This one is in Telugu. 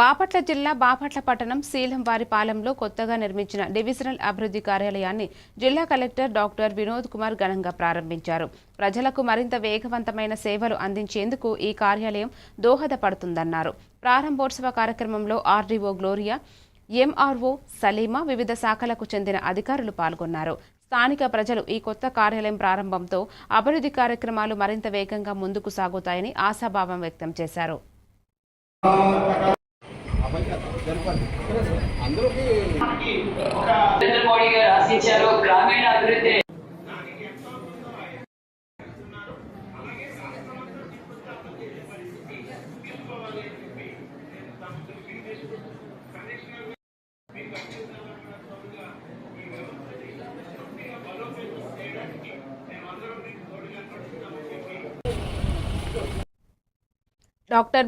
బాపట్ల జిల్లా బాపట్ల పట్టణం శీలంవారిపాలెంలో కొత్తగా నిర్మించిన డివిజనల్ అభివృద్ధి కార్యాలయాన్ని జిల్లా కలెక్టర్ డాక్టర్ వినోద్ కుమార్ ఘనంగా ప్రారంభించారు. ప్రజలకు మరింత వేగవంతమైన సేవలు అందించేందుకు ఈ కార్యాలయం దోహదపడుతుందన్నారు. ప్రారంభోత్సవ కార్యక్రమంలో ఆర్డీఓ గ్లోరియా ఎంఆర్ఓ సలీమా వివిధ శాఖలకు చెందిన అధికారులు పాల్గొన్నారు. స్థానిక ప్రజలు ఈ కొత్త కార్యాలయం ప్రారంభంతో అభివృద్ధి కార్యక్రమాలు మరింత వేగంగా ముందుకు సాగుతాయని ఆశాభావం వ్యక్తం చేశారు. నరేంద్ర మోడీ గారు ఆశించారు గ్రామీణ అభివృద్ధి. డాక్టర్